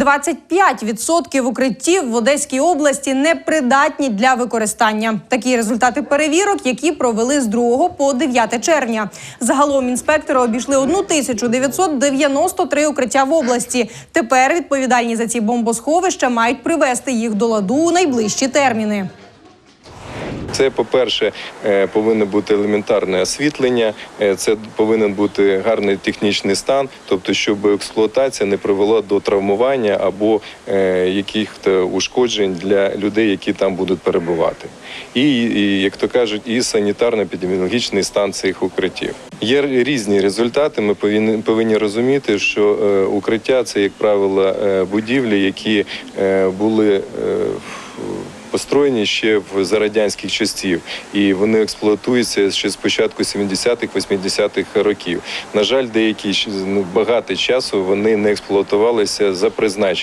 25% укриттів в Одеській області непридатні для використання. Такі результати перевірок, які провели з 2 по 9 червня. Загалом інспектори обійшли 1993 укриття в області. Тепер відповідальні за ці бомбосховища мають привести їх до ладу у найближчі терміни. Це, по-перше, е, повинно бути елементарне освітлення, е, це повинен бути гарний технічний стан, тобто, щоб експлуатація не привела до травмування або е, яких-то ушкоджень для людей, які там будуть перебувати. І, як то кажуть, і санітарно-епідеміологічний стан цих укриттів. Є різні результати. Ми повинні, повинні розуміти, що укриття це, як правило, будівлі, які були. Построєні ще в за радянських часів, і вони експлуатуються ще з початку 70-х, 80-х років. На жаль, деякі ну, багато часу вони не експлуатувалися за призначенням.